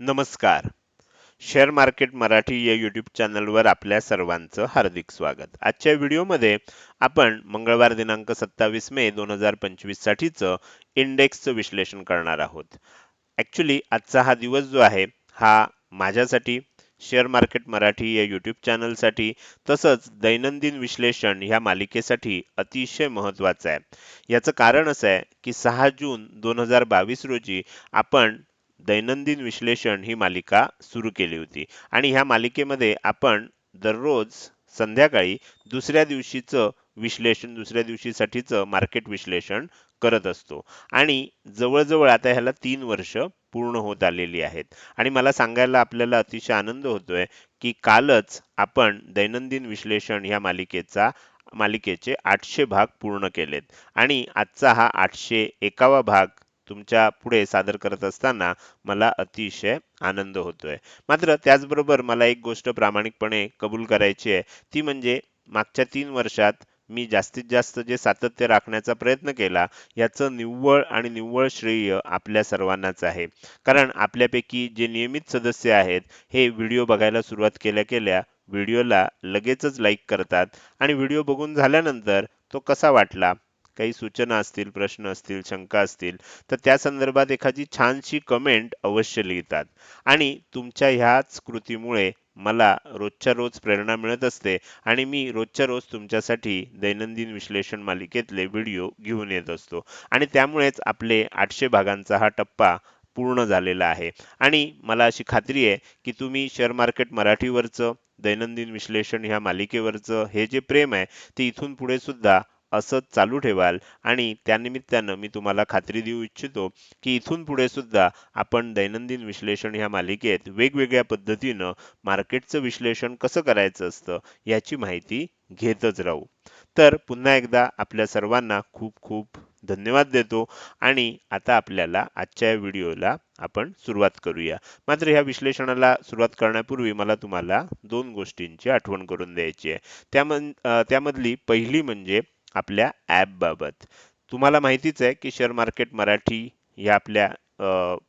नमस्कार. Share market Marathi या YouTube चॅनलवर आपल्या सर्वांचं हार्दिक स्वागत. आजच्या व्हिडिओमध्ये आपण मंगळवार दिनांक सत्तावीस मे दोन हजार पंचवीससाठीचं इंडेक्सचं विश्लेषण करणार आहोत. ॲक्च्युली आजचा हा दिवस जो आहे हा माझ्यासाठी शेअर मार्केट मराठी या यूट्यूब चॅनलसाठी तसंच दैनंदिन विश्लेषण ह्या मालिकेसाठी अतिशय महत्वाचं आहे. याचं कारण असं आहे की सहा जून दोन हजार बावीस रोजी आपण दैनंदिन विश्लेषण ही मालिका सुरू केली होती. आणि ह्या मालिकेमध्ये आपण दररोज संध्याकाळी दुसऱ्या दिवशीचं विश्लेषण दुसऱ्या दिवशीसाठीचं मार्केट विश्लेषण करत असतो. आणि जवळजवळ आता ह्याला तीन वर्ष पूर्ण होत आलेली आहेत. आणि मला सांगायला आपल्याला अतिशय आनंद होतोय की कालच आपण दैनंदिन विश्लेषण ह्या मालिकेचा मालिकेचे आठशे भाग पूर्ण केलेत. आणि आजचा हा आठशे एकावा भाग तुमच्यापुढे सादर करत असताना मला अतिशय आनंद होतोय. मात्र त्याचबरोबर मला एक गोष्ट प्रामाणिकपणे कबूल करायची आहे. ती म्हणजे मागच्या तीन वर्षात मी जास्तीत जास्त जे सातत्य राखण्याचा प्रयत्न केला याचं निव्वळ आणि निव्वळ श्रेय आपल्या सर्वांनाच आहे. कारण आपल्यापैकी जे नियमित सदस्य आहेत हे व्हिडिओ बघायला सुरुवात केल्या केल्या व्हिडिओला लगेचच लाईक करतात आणि व्हिडिओ बघून झाल्यानंतर तो कसा वाटला? काही सूचना असतील प्रश्न असतील शंका असतील तर त्या संदर्भात एखादी छानशी कमेंट अवश्य लिहितात. आणि तुमच्या ह्याच कृतीमुळे मला रोजच्या रोज प्रेरणा मिळत असते आणि मी रोजच्या रोज तुमच्यासाठी दैनंदिन विश्लेषण मालिकेतले व्हिडिओ घेऊन येत असतो. आणि त्यामुळेच आपले आठशे भागांचा हा टप्पा पूर्ण झालेला आहे. आणि मला अशी खात्री आहे की तुम्ही शेअर मार्केट मराठीवरचं दैनंदिन विश्लेषण ह्या मालिकेवरचं हे जे प्रेम आहे ते इथून पुढे सुद्धा असंच चालू ठेवाल. आणि त्यानिमित्तानं मी तुम्हाला खात्री देऊ इच्छितो की इथून पुढे सुद्धा आपण दैनंदिन विश्लेषण ह्या मालिकेत वेगवेगळ्या पद्धतीनं मार्केटचं विश्लेषण कसं करायचं असतं याची माहिती घेतच राहू. तर पुन्हा एकदा आपल्या सर्वांना खूप खूप धन्यवाद देतो आणि आता आपल्याला आजच्या व्हिडिओला आपण सुरुवात करूया. मात्र ह्या विश्लेषणाला सुरुवात करण्यापूर्वी मला तुम्हाला दोन गोष्टींची आठवण करून द्यायची आहे. त्यामन त्यामधली पहिली म्हणजे आपल्या ॲपबाबत तुम्हाला माहितीच आहे की शेअर मार्केट मराठी या आपल्या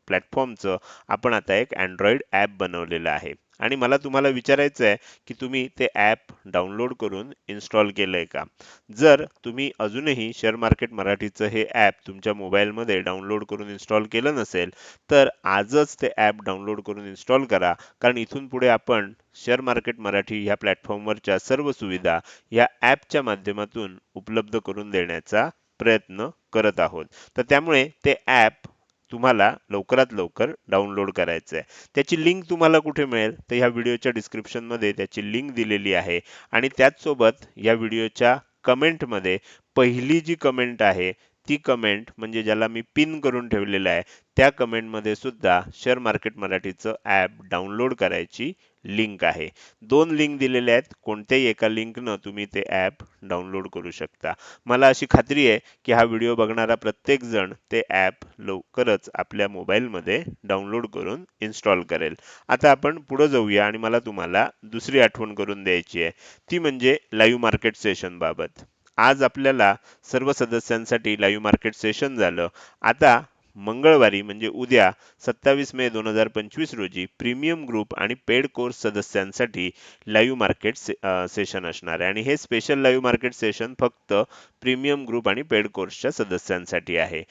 प्लॅटफॉर्मचं आपण आता एक अँड्रॉईड ॲप बनवलेलं आहे. आणि मला तुम्हाला विचारायचं आहे की तुम्ही ते ॲप डाउनलोड करून इन्स्टॉल केलंय का? जर तुम्ही अजूनही शेअर मार्केट मराठीचं हे ॲप तुमच्या मोबाईलमध्ये डाउनलोड करून इन्स्टॉल केलं नसेल तर आजच ते ॲप डाउनलोड करून इन्स्टॉल करा. कारण इथून पुढे आपण शेअर मार्केट मराठी ह्या प्लॅटफॉर्मवरच्या सर्व सुविधा या ॲपच्या माध्यमातून उपलब्ध करून देण्याचा प्रयत्न करत आहोत. तर त्यामुळे ते ॲप तुम्हाला लवकरात लवकर डाउनलोड करायचं आहे त्याची लिंक तुम्हाला कुठे मिळेल? तर ह्या व्हिडिओच्या डिस्क्रिप्शनमध्ये त्याची लिंक दिलेली आहे. आणि त्याचसोबत या व्हिडिओच्या कमेंटमध्ये पहिली जी कमेंट आहे ती कमेंट म्हणजे ज्याला मी पिन करून ठेवलेलं आहे त्या कमेंटमध्ये सुद्धा शेअर मार्केट मराठीचं ॲप डाउनलोड करायची लिंक आहे. दोन लिंक दिलेल्या आहेत. कोणत्याही एका लिंकनं तुम्ही ते ॲप डाउनलोड करू शकता. मला अशी खात्री आहे की हा व्हिडिओ बघणारा प्रत्येकजण ते ॲप लवकरच आपल्या मोबाईलमध्ये डाउनलोड करून इन्स्टॉल करेल. आता आपण पुढं जाऊया आणि मला तुम्हाला दुसरी आठवण करून द्यायची आहे. ती म्हणजे लाईव्ह मार्केट सेशनबाबत आज आपल्याला सर्व सदस्यांसाठी लाईव्ह मार्केट सेशन झालं. आता मंगळवारी म्हणजे उद्या सत्तावीस मे दोन हजार पंचवीस रोजी प्रीमियम ग्रुप आणि पेड कोर्स सदस्यांसाठी लाईव्ह मार्केट सेशन असणार आहे. आणि हे स्पेशल लाईव्ह मार्केट सेशन फक्त प्रीमियम ग्रुप आणि पेड कोर्सच्या सदस्यांसाठी आहे.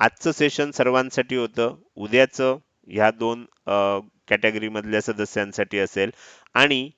आजचं सेशन सर्वांसाठी होतं. उद्याचं ह्या दोन कॅटेगरी मधल्या सदस्यांसाठी असेल. आणि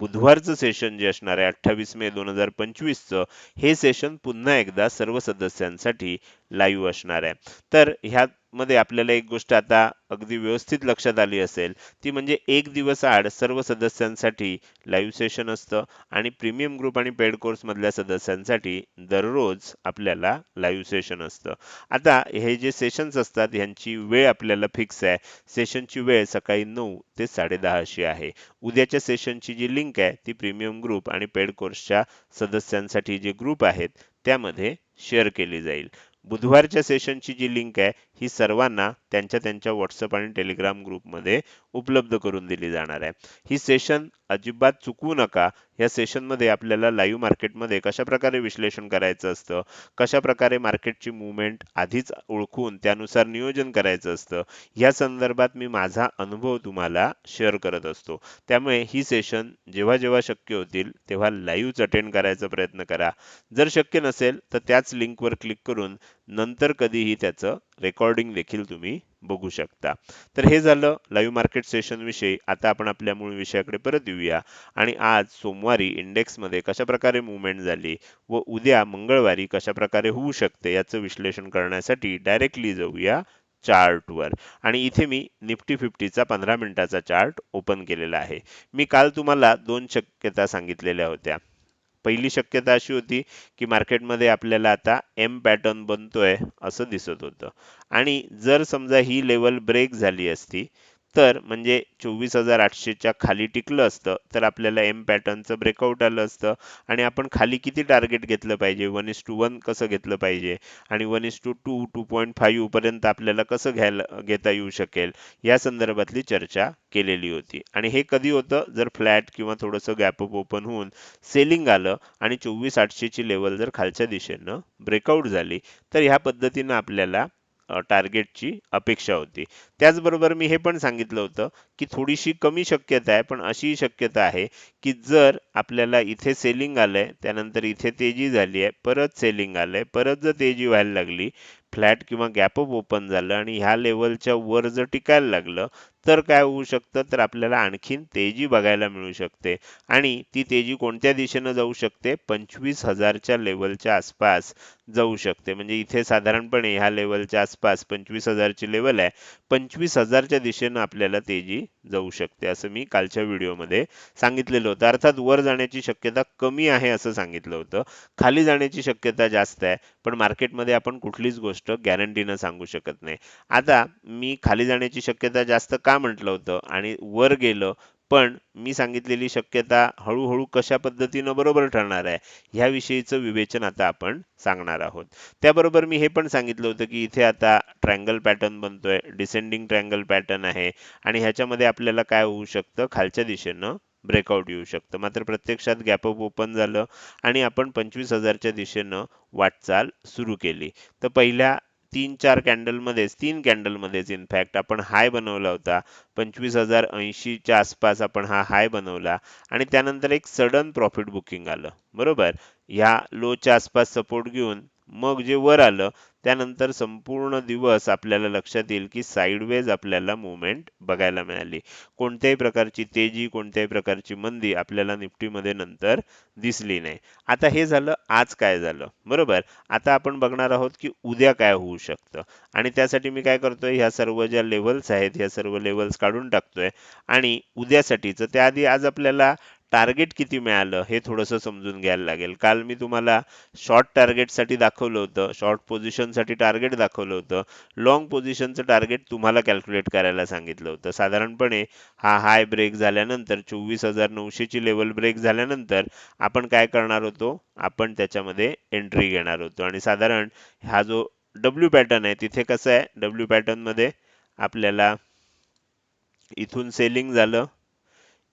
बुधवारचं सेशन जे असणार आहे अठ्ठावीस मे दोन हजार पंचवीसचं हे सेशन पुन्हा एकदा सर्व सदस्यांसाठी लाईव्ह असणार आहे. तर ह्यामध्ये आपल्याला एक गोष्ट आता अगदी व्यवस्थित लक्षात आली असेल ती म्हणजे एक दिवस आड सर्व सदस्यांसाठी लाईव्ह सेशन असतं आणि प्रीमियम ग्रुप आणि पेड कोर्स मधल्या सदस्यांसाठी दररोज आपल्याला लाईव्ह सेशन असतं. आता हे जे सेशन्स असतात ह्यांची वेळ आपल्याला फिक्स आहे. सेशनची वेळ सकाळी नऊ ते साडेदहा अशी आहे. उद्याच्या सेशनची जी लिंक आहे ती प्रीमियम ग्रुप आणि पेड कोर्सच्या सदस्यांसाठी जे ग्रुप आहेत त्यामध्ये शेअर केली जाईल. बुधवारच्या सेशनची जी लिंक आहे ही सर्वांना त्यांच्या त्यांच्या व्हॉट्सअप आणि टेलिग्राम ग्रुपमध्ये उपलब्ध करून दिली जाणार आहे. ही सेशन अजिबात चुकवू नका. या सेशनमध्ये आपल्याला लाईव्ह मार्केटमध्ये कशा प्रकारे विश्लेषण करायचं असतं? कशा प्रकारे मार्केटची मुवमेंट आधीच ओळखून त्यानुसार नियोजन करायचं असतं? या संदर्भात मी माझा अनुभव तुम्हाला शेअर करत असतो. त्यामुळे ही सेशन जेव्हा जेव्हा शक्य होतील तेव्हा लाईव्हच अटेंड करायचा प्रयत्न करा. जर शक्य नसेल तर त्याच लिंकवर क्लिक करून नंतर कधीही त्याचं रेकॉर्डिंग देखील तुम्ही बघू शकता. तर हे झालं लाईव्ह मार्केट सेशन विषयी. आता आपण आपल्या मूळ विषयाकडे परत येऊया. आणि आज सोमवारी इंडेक्समध्ये कशाप्रकारे मुवमेंट झाली व उद्या मंगळवारी कशा प्रकारे होऊ शकते याचं विश्लेषण करण्यासाठी डायरेक्टली जाऊया चार्टवर आणि इथे मी निफ्टी फिफ्टीचा पंधरा मिनिटाचा चार्ट ओपन केलेला आहे. मी काल तुम्हाला दोन शक्यता सांगितलेल्या होत्या. पहिली शक्यता अशी होती की मार्केटमध्ये आपल्याला आता एम पॅटर्न बनतोय असं दिसत होतं. आणि जर समजा ही लेवल ब्रेक झाली असती तर म्हणजे चोवीस हजार आठशेच्या खाली टिकलं असतं तर आपल्याला एम पॅटर्नचं ब्रेकआउट आलं असतं. आणि आपण खाली किती टार्गेट घेतलं पाहिजे? वन इस टू वन कसं घेतलं पाहिजे? आणि one is to two two point five पर्यंत आपल्याला कसं घ्यायला घेता येऊ शकेल? या संदर्भातली चर्चा केलेली होती. आणि हे कधी होतं? जर फ्लॅट किंवा थोडंसं गॅपअप ओपन होऊन सेलिंग आलं आणि चोवीस आठशेची लेवल जर खालच्या दिशेनं ब्रेकआउट झाली तर ह्या पद्धतीनं आपल्याला टार्गेटची अपेक्षा होती. त्याचबरोबर मी हे पण सांगितलं होतं की थोडीशी कमी शक्यता आहे पण अशी शक्यता आहे की जर आपल्याला इथे सेलिंग आलंय त्यानंतर इथे तेजी झाली आहे परत सेलिंग आलंय परत जर तेजी व्हायला लागली फ्लॅट किंवा गॅपअप ओपन झालं आणि ह्या लेवलच्या वर जर टिकायला लागलं तर काय होऊ शकतं? तर आपल्याला आणखीन तेजी बघायला मिळू शकते आणि ती तेजी कोणत्या दिशेनं जाऊ शकते? पंचवीस हजारच्या लेवलच्या आसपास. जाऊ शकते. म्हणजे इथे साधारणपणे ह्या लेवलच्या आसपास पंचवीस हजारची लेवल आहे. पंचवीस हजारच्या दिशेनं आपल्याला तेजी जाऊ शकते असं मी कालच्या व्हिडिओमध्ये सांगितलेलं होतं. अर्थात वर जाण्याची शक्यता कमी आहे असं सांगितलं होतं. खाली जाण्याची शक्यता जास्त आहे. पण मार्केटमध्ये आपण कुठलीच गोष्ट गॅरंटीनं सांगू शकत नाही. आता मी खाली जाण्याची शक्यता जास्त का म्हटलं होतं आणि वर गेलं पण मी सांगितलेली शक्यता हळूहळू कशा पद्धतीनं बरोबर ठरणार आहे ह्याविषयीचं विवेचन आता आपण सांगणार आहोत. त्याबरोबर मी हे पण सांगितलं होतं की इथे आता ट्रँगल पॅटर्न बनतोय डिसेंडिंग ट्रँगल पॅटर्न आहे आणि ह्याच्यामध्ये आपल्याला काय होऊ शकतं खालच्या दिशेनं ब्रेकआउट येऊ शकतं. मात्र प्रत्यक्षात गॅपअप ओपन झालं आणि आपण पंचवीस हजारच्या दिशेनं वाटचाल सुरू केली. तर पहिल्या तीन चार कॅन्डलमध्येच तीन कॅन्डलमध्येच इनफॅक्ट आपण हाय बनवला होता. पंचवीस हजार ऐंशीच्या आसपास आपण हा हाय बनवला आणि त्यानंतर एक सडन प्रॉफिट बुकिंग आलं. बरोबर? ह्या लोच्या आसपास सपोर्ट घेऊन मग जे वर आलं त्यानंतर संपूर्ण दिवस आपल्याला लक्षात येईल की साईडवेज आपल्याला मुवमेंट बघायला मिळाली. कोणत्याही प्रकारची तेजी कोणत्याही प्रकारची मंदी आपल्याला निफ्टीमध्ये नंतर दिसली नाही. आता हे झालं आज काय झालं? बरोबर? आता आपण बघणार आहोत की उद्या काय होऊ शकतं. आणि त्यासाठी मी काय करतोय? ह्या सर्व ज्या लेवल्स आहेत ह्या सर्व लेवल्स काढून टाकतोय. आणि उद्यासाठीचं त्याआधी आज आपल्याला टार्गेट किती मिळालं हे थोडंसं समजून घ्यायला लागेल. काल मी तुम्हाला शॉर्ट टार्गेटसाठी दाखवलं होतं शॉर्ट पोझिशनसाठी टार्गेट दाखवलं होतं लॉंग पोझिशनचं टार्गेट तुम्हाला कॅल्क्युलेट करायला सांगितलं होतं. साधारणपणे हा हाय ब्रेक झाल्यानंतर चोवीस हजार नऊशेची लेवल ब्रेक झाल्यानंतर आपण काय करणार होतो? आपण त्याच्यामध्ये एंट्री घेणार होतो. आणि साधारण हा जो डब्ल्यू पॅटर्न आहे तिथे कसं आहे? डब्ल्यू पॅटर्नमध्ये आपल्याला इथून सेलिंग झालं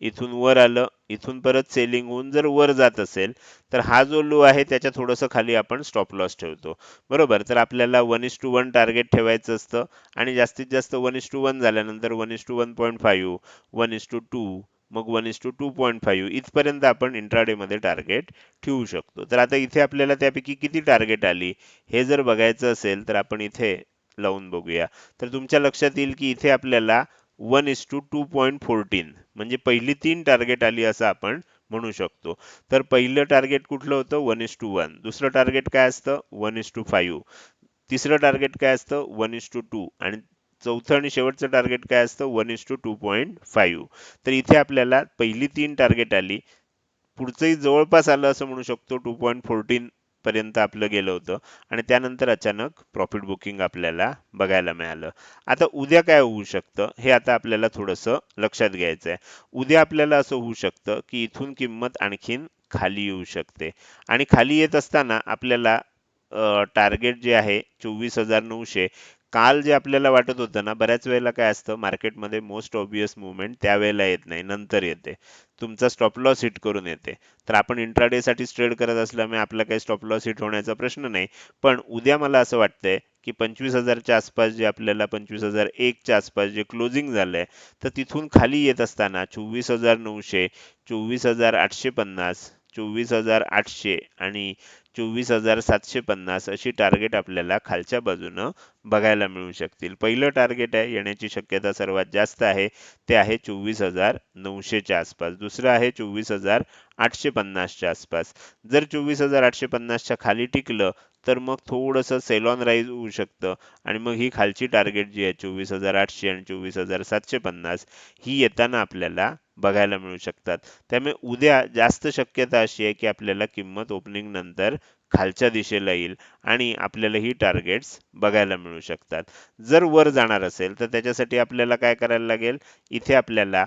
इथून वर आलं इथून परत सेलिंग होऊन जर वर जात असेल तर हा जो लो आहे त्याच्या थोडंसं खाली आपण स्टॉप लॉस ठेवतो. बरोबर? तर आपल्याला one is to one target ठेवायचं असतं आणि जास्तीत जास्त वन इस टू वन झाल्यानंतर one is to one point five one is to two मग one is to two point five इथपर्यंत आपण इंट्राडेमध्ये टार्गेट ठेवू शकतो. तर आता इथे आपल्याला त्यापैकी किती टार्गेट आली हे जर बघायचं असेल तर आपण इथे लावून बघूया. तर तुमच्या लक्षात येईल की इथे आपल्याला one is to two point fourteen म्हणजे पहिली तीन टार्गेट आली असं आपण म्हणू शकतो. तर पहिलं टार्गेट कुठलं होतं? वन इस टू वन दुसरं टार्गेट काय असतं? वन इस टू फाईव्ह तिसरं टार्गेट काय असतं? वन इस टू टू आणि चौथं आणि शेवटचं टार्गेट काय असतं? One is to two point five तर इथे आपल्याला पहिली तीन टार्गेट आली. पुढचंही जवळपास आलं असं म्हणू शकतो. टू पॉईंट फोर्टीन पर्यंत आपलं गेलं होतं. आणि त्यानंतर अचानक प्रॉफिट बुकिंग आपल्याला बघायला मिळालं. आता उद्या काय होऊ शकतं हे आता आपल्याला थोडंसं लक्षात घ्यायचं आहे उद्या आपल्याला असं होऊ शकतं की इथून किंमत आणखीन खाली येऊ शकते. आणि खाली येत असताना आपल्याला टार्गेट जे आहे चोवीस हजार नऊशे काल जे आपल्याला वाटत होतं ना बऱ्याच वेळेला काय असतं मार्केटमध्ये मोस्ट ऑब्वियस मुवमेंट त्यावेळेला येत नाही नंतर येते. तुमचा स्टॉप लॉस हिट करून येते. तर आपण इंट्राडे साठी ट्रेड करत असल्यामुळे आपला काही स्टॉप लॉस हिट होण्याचा प्रश्न नाही. पण उद्या मला असं वाटतंय की पंचवीस हजारच्या आसपास जे आपल्याला पंचवीस हजार एकच्या आसपास जे क्लोजिंग झालंय तर तिथून खाली येत असताना चोवीस हजार नऊशे चोवीस हजार आठशे पन्नास चोवीस हजार आठशे आणि चोवीस हजार सातशे पन्नास अशी टार्गेट आपल्याला खालच्या बाजूनं बघायला मिळू शकतील. पहिलं टार्गेट आहे येण्याची शक्यता सर्वात जास्त आहे ते आहे चोवीस हजार नऊशेच्या आसपास. दुसरं आहे चोवीस हजार आठशे पन्नासच्या आसपास. जर चोवीस हजार आठशे पन्नासच्या खाली टिकलं तर मग थोडंसं सेलॉन राईज होऊ शकतं आणि मग ही खालची टार्गेट जी आहे चोवीस हजार आठशे आणि चोवीस हजार सातशे पन्नास ही येताना आपल्याला बघायला मिळू शकतात. त्यामुळे उद्या जास्त शक्यता अशी आहे की आपल्याला किंमत ओपनिंग नंतर खालच्या दिशेला येईल आणि आपल्याला ही टार्गेट्स बघायला मिळू शकतात. जर वर जाणार असेल तर त्याच्यासाठी आपल्याला काय करायला लागेल? इथे आपल्याला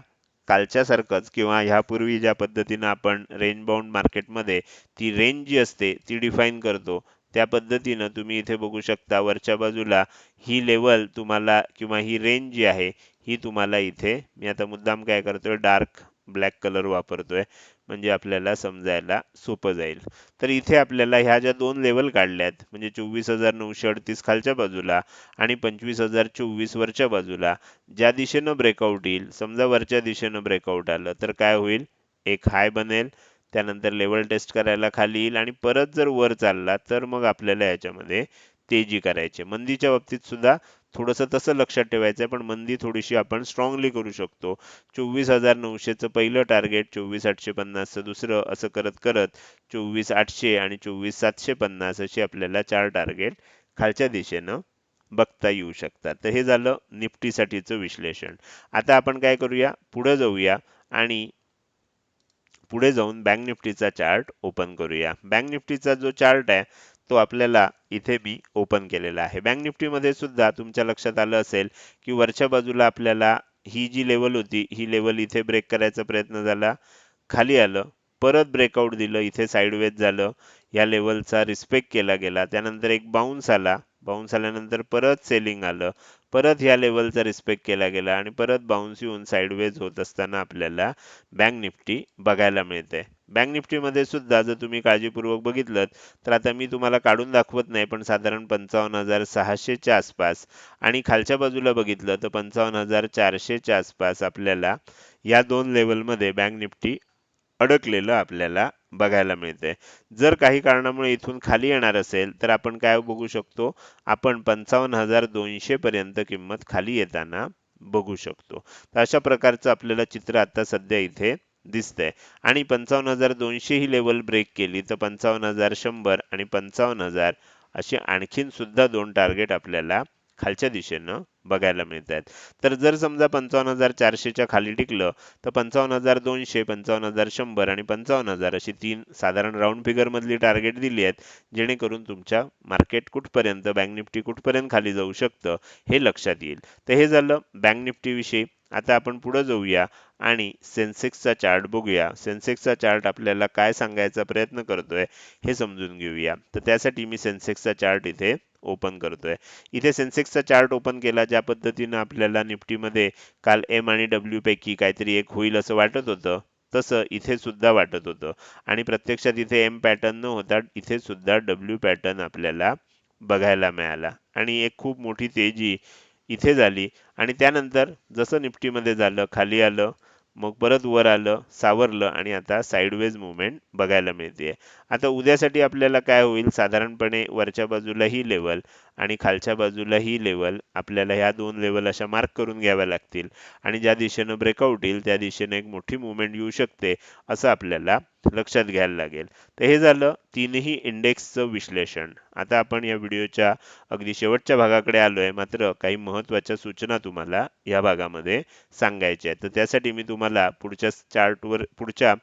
कालच्यासारखंच किंवा ह्यापूर्वी ज्या पद्धतीनं आपण रेंज बाउंड मार्केटमध्ये ती रेंज जी असते ती डिफाईन करतो त्या पद्धतीनं तुम्ही इथे बघू शकता वरच्या बाजूला ही लेवल तुम्हाला किंवा ही रेंज जी आहे ही तुम्हाला इथे मी आता मुद्दाम काय करतोय डार्क ब्लॅक कलर वापरतोय म्हणजे आपल्याला समजायला सोपं जाईल. तर इथे आपल्याला ह्या ज्या दोन लेवल काढल्यात म्हणजे चोवीस हजार नऊशे अडतीस खालच्या बाजूला आणि पंचवीस हजार चोवीस वरच्या बाजूला ज्या दिशेनं ब्रेकआउट येईल समजा वरच्या दिशेनं ब्रेकआउट आलं तर काय होईल? एक हाय बनेल त्यानंतर लेवल टेस्ट करायला खाली येईल आणि परत जर वर चालला तर मग आपल्याला याच्यामध्ये तेजी करायची. मंदीच्या बाबतीत सुद्धा थोडंसं तसं लक्षात ठेवायचं आहे पण मंदी थोडीशी आपण स्ट्रॉंगली करू शकतो. चोवीस हजार नऊशेचं पहिलं टार्गेट चोवीस आठशे पन्नासचं दुसरं असं करत करत चोवीस आठशे आणि चोवीस सातशे पन्नास अशी आपल्याला चार टार्गेट खालच्या दिशेनं बघता येऊ शकतात. तर हे झालं निफ्टीसाठीचं विश्लेषण. आता आपण काय करूया? पुढे जाऊया आणि पुढे जाऊन बँक निफ्टीचा चार्ट ओपन करूया. बँक निफ्टीचा जो चार्ट आहे तो आपल्याला इथे मी ओपन केलेला आहे. बँक निफ्टीमध्ये सुद्धा तुमच्या लक्षात आलं असेल की वरच्या बाजूला आपल्याला ही जी लेवल होती ही लेवल इथे ब्रेक करायचा प्रयत्न झाला. खाली आलं परत ब्रेकआउट दिलं इथे साईडवेज झालं. या लेवलचा रिस्पेक्ट केला गेला. त्यानंतर एक बाउन्स आला. बाउन्स आल्यानंतर परत सेलिंग आलं. परत ह्या लेवलचा रिस्पेक्ट केला गेला आणि परत बाउन्स येऊन साईडवेज होत असताना आपल्याला बँक निफ्टी बघायला मिळते. बँक निफ्टीमध्ये सुद्धा जर तुम्ही काळजीपूर्वक बघितलं तर आता मी तुम्हाला काढून दाखवत नाही पण साधारण पंचावन्न हजार सहाशेच्या आसपास. आणि खालच्या बाजूला बघितलं तर पंचावन्न हजार चारशेच्या आसपास आपल्याला या दोन लेवलमध्ये बँक निफ्टी अडकलेलं आपल्याला बघायला मिळते जर काही कारणामुळे इथून खाली येणार असेल तर आपण काय बघू शकतो? आपण पंचावन्न हजार दोनशे पर्यंत किंमत खाली येताना बघू शकतो. तर अशा प्रकारचं आपल्याला चित्र आता सध्या इथे दिसतंय. आणि पंचावन्न हजार दोनशे ही लेवल ब्रेक केली तर पंचावन्न हजार शंभर आणि पंचावन्न हजार अशी आणखीन सुद्धा दोन टार्गेट आपल्याला खालच्या दिशेनं बघायला मिळत आहेत तर जर समजा पंचावन्न हजार चारशेच्या खाली टिकलं तर पंचावन्न हजार दोनशे पंचावन्न हजार शंभर आणि पंचावन्न हजार अशी तीन साधारण राऊंड फिगरमधली टार्गेट दिली आहेत जेणेकरून तुमच्या मार्केट कुठपर्यंत बँक निफ्टी कुठपर्यंत खाली जाऊ शकतं हे लक्षात येईल. तर हे झालं बँक निफ्टीविषयी आता आपण पुढे जाऊया आणि सेन्सेक्सचा चार्ट बघूया. सेन्सेक्सचा चार्ट आपल्याला काय सांगायचा प्रयत्न करतोय हे समजून घेऊया. तर त्यासाठी मी सेन्सेक्सचा चार्ट इथे ओपन करतोय. इथे सेन्सेक्सचा चार्ट ओपन केला ज्या पद्धतीनं आपल्याला निफ्टीमध्ये काल एम आणि डब्ल्यू पैकी काहीतरी एक होईल असं वाटत होतं तसं इथे सुद्धा वाटत होतं. आणि प्रत्यक्षात इथे एम पॅटर्न न होता इथे सुद्धा डब्ल्यू पॅटर्न आपल्याला बघायला मिळाला. आणि एक खूप मोठी तेजी इथे झाली. आणि त्यानंतर जसं निफ्टीमध्ये झालं खाली आलं मग परत वर आलं सावरलं आणि आता साईडवेज मुवमेंट बघायला मिळते आता उद्यासाठी आपल्याला काय होईल? साधारणपणे वरच्या बाजूला ही लेवल आणि खालच्या बाजूला ही लेवल आपल्याला ह्या दोन लेवल अशा मार्क करून घ्याव्या लागतील. आणि ज्या दिशेनं ब्रेकआउट येईल त्या दिशेनं एक मोठी मुवमेंट येऊ शकते असं आपल्याला लक्षात घ्यायला लागेल. तर हे झालं तीनही इंडेक्सचं विश्लेषण. आता आपण या व्हिडिओच्या अगदी शेवटच्या भागाकडे आलोय. मात्र काही महत्त्वाच्या सूचना तुम्हाला या भागामध्ये सांगायच्या आहेत. तर त्यासाठी मी तुम्हाला पुढच्या चार्टवर पुढच्या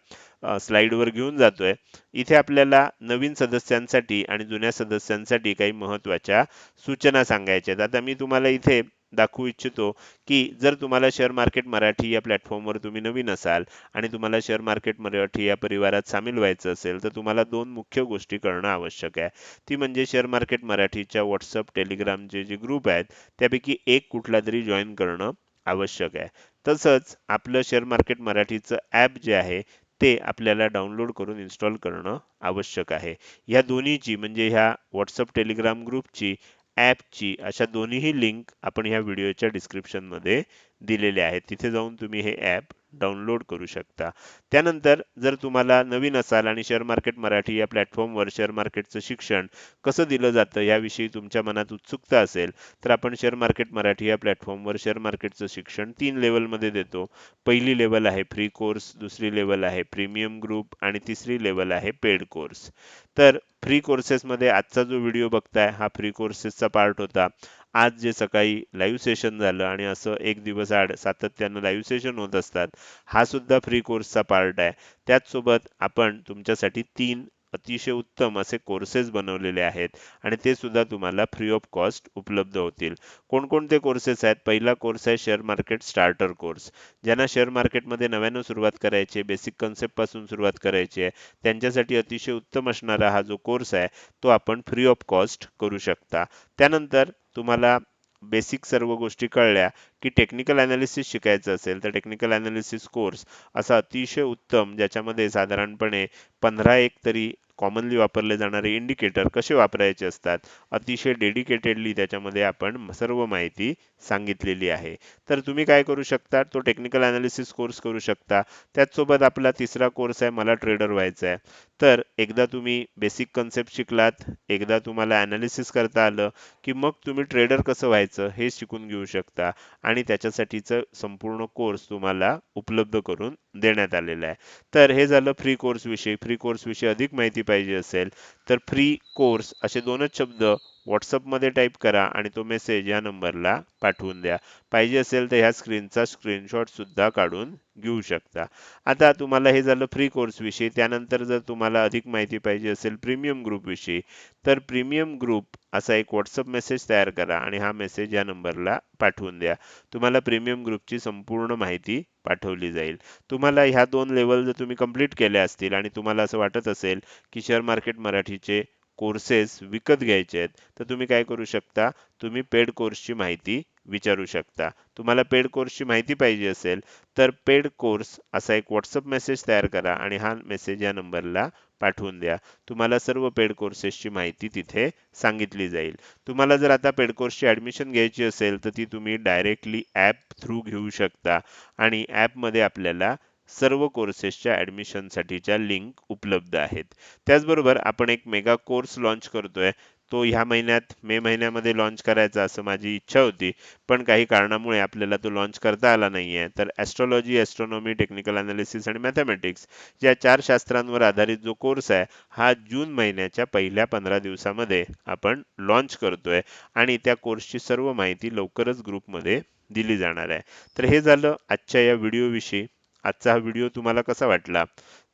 स्लाइडवर घेऊन जातोय. इथे आपल्याला नवीन सदस्यांसाठी आणि जुन्या सदस्यांसाठी काही महत्त्वाच्या सूचना सांगायच्या आहेत. आता मी तुम्हाला इथे दाखवू इच्छितो की जर तुम्हाला शेअर मार्केट मराठी या प्लॅटफॉर्मवर तुम्ही नवीन असाल आणि तुम्हाला शेअर मार्केट मराठी या परिवारात सामील व्हायचं असेल तर तुम्हाला दोन मुख्य गोष्टी करणं आवश्यक आहे. ती म्हणजे शेअर मार्केट मराठीच्या व्हॉट्सअप टेलिग्रामचे जे ग्रुप आहेत त्यापैकी एक कुठला तरी जॉईन करणं आवश्यक आहे. तसंच आपलं शेअर मार्केट मराठीचं ॲप जे आहे ते आपल्याला डाउनलोड करून इन्स्टॉल करणं आवश्यक आहे. या दोन्हीची म्हणजे ह्या व्हॉट्सअप टेलिग्राम ग्रुपची ॲपची अशा दोन्हीही लिंक आपण ह्या व्हिडिओच्या डिस्क्रिप्शनमध्ये दिलेले आहेत. तिथे जाऊन तुम्ही हे ॲप डाउनलोड करू शकता. त्यानंतर जर तुम्हाला नवीन असाल आणि शेअर मार्केट मराठी या प्लॅटफॉर्मवर शेअर मार्केटचं शिक्षण कसं दिलं जातं याविषयी तुमच्या मनात उत्सुकता असेल तर आपण शेअर मार्केट मराठी या प्लॅटफॉर्मवर शेअर मार्केटचं शिक्षण तीन लेवलमध्ये देतो. पहिली लेवल आहे फ्री कोर्स दुसरी लेवल आहे प्रीमियम ग्रुप आणि तिसरी लेवल आहे पेड कोर्स तर फ्री कोर्सेसमध्ये आजचा जो व्हिडिओ बघताय हा फ्री कोर्सेसचा पार्ट होता. आज जे सकाळी लाईव्ह सेशन झालं आणि असं एक दिवस आड सातत्यानं लाईव्ह सेशन होत असतात हा सुद्धा फ्री कोर्सचा पार्ट आहे. त्याचसोबत आपण तुमच्यासाठी तीन अतिशय उत्तम असे कोर्सेस बनवलेले आहेत आणि ते सुद्धा तुम्हाला फ्री ऑफ कॉस्ट उपलब्ध होतील. कोणकोणते कोर्सेस आहेत? पहिला कोर्स आहे शेअर मार्केट स्टार्टर कोर्स ज्यांना शेअर मार्केटमध्ये नव्यानं सुरुवात करायची आहे बेसिक कन्सेप्टपासून सुरुवात करायची आहे त्यांच्यासाठी अतिशय उत्तम असणारा हा जो कोर्स आहे तो आपण फ्री ऑफ कॉस्ट करू शकता. त्यानंतर तुम्हाला बेसिक सर्व गोष्टी कळल्या. की टेक्निकल अनालिसिस शिकायचं असेल तर टेक्निकल अनालिसिस कोर्स असा अतिशय उत्तम ज्याच्यामध्ये साधारणपणे पंधरा एक तरी कॉमनली वापरले जाणारे इंडिकेटर कसे वापरायचे असतात अतिशय डेडिकेटेडली त्याच्यामध्ये आपण सर्व माहिती सांगितलेली आहे. तर तुम्ही काय करू शकता तो टेक्निकल अनालिसिस कोर्स करू शकता. त्याचसोबत आपला तिसरा कोर्स आहे मला ट्रेडर व्हायचा आहे तर एकदा तुम्ही बेसिक कन्सेप्ट शिकलात एकदा तुम्हाला अनालिसिस करता आलं की मग तुम्ही ट्रेडर कसं व्हायचं हे शिकून घेऊ शकता. आणि त्याच्यासाठीचं संपूर्ण कोर्स तुम्हाला उपलब्ध करून देण्यात आलेला आहे. तर हे झालं फ्री कोर्सविषयी फ्री कोर्सविषयी अधिक माहिती पाहिजे असेल तर फ्री कोर्स असे दोनच शब्द व्हॉट्सअपमध्ये टाईप करा आणि तो मेसेज या नंबरला पाठवून द्या. पाहिजे असेल तर ह्या स्क्रीनचा स्क्रीनशॉटसुद्धा काढून घेऊ शकता. आता तुम्हाला हे झालं फ्री कोर्सविषयी त्यानंतर जर तुम्हाला अधिक माहिती पाहिजे असेल प्रीमियम ग्रुपविषयी तर प्रीमियम ग्रुप असा एक व्हॉट्सअप मेसेज तयार करा आणि हा मेसेज या नंबरला पाठवून द्या. तुम्हाला प्रीमियम ग्रुपची संपूर्ण माहिती पाठवली जाईल. तुम्हाला ह्या दोन लेवल जर तुम्ही कंप्लीट केल्या असतील आणि तुम्हाला असं वाटत असेल की शेअर मार्केट मराठीचे कोर्सेस विकत घ्यायचे आहेत तर तुम्ही काय करू शकता? तुम्ही पेड कोर्सची माहिती विचारू शकता. तुम्हाला पेड कोर्सची माहिती पाहिजे असेल तर पेड कोर्स असा एक व्हॉट्सअप मेसेज तयार करा आणि हा मेसेज या नंबरला पाठवून द्या. तुम्हाला सर्व पेड कोर्सेसची माहिती तिथे सांगितली जाईल. तुम्हाला जर आता पेड कोर्सची ॲडमिशन घ्यायची असेल तर ती तुम्ही डायरेक्टली ॲप थ्रू घेऊ शकता. आणि ॲपमध्ये आपल्याला सर्व कोर्सेसच्या ॲडमिशनसाठीच्या लिंक उपलब्ध आहेत. त्याचबरोबर आपण एक मेगा कोर्स लॉन्च करतोय. तो ह्या महिन्यात मे महिन्यामध्ये लॉन्च करायचा असं माझी इच्छा होती. पण काही कारणामुळे आपल्याला तो लॉन्च करता आला नाहीये. तर ॲस्ट्रॉलॉजी ॲस्ट्रॉनॉमी टेक्निकल अनालिसिस आणि मॅथमॅटिक्स या चार शास्त्रांवर आधारित जो कोर्स आहे हा जून महिन्याच्या पहिल्या पंधरा दिवसामध्ये आपण लॉन्च करतोय. आणि त्या कोर्सची सर्व माहिती लवकरच ग्रुपमध्ये दिली जाणार आहे. तर हे झालं आजच्या या व्हिडिओविषयी आजचा हा व्हिडिओ तुम्हाला कसा वाटला?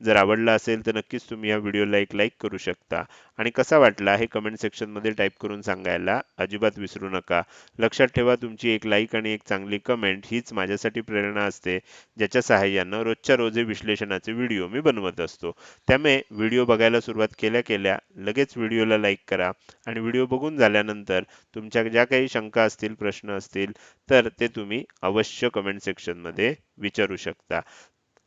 जर आवडला असेल तर नक्कीच तुम्ही या व्हिडिओला एक लाईक करू शकता. आणि कसा वाटला हे कमेंट सेक्शनमध्ये टाईप करून सांगायला अजिबात विसरू नका. लक्षात ठेवा तुमची एक लाईक आणि एक चांगली कमेंट हीच माझ्यासाठी प्रेरणा असते ज्याच्या सहाय्यानं रोजच्या रोजे विश्लेषणाचे व्हिडिओ मी बनवत असतो. त्यामुळे व्हिडिओ बघायला सुरुवात केल्या केल्या लगेच व्हिडिओला लाईक करा आणि व्हिडिओ बघून झाल्यानंतर तुमच्या ज्या काही शंका असतील प्रश्न असतील तर ते तुम्ही अवश्य कमेंट सेक्शनमध्ये विचारू शकता.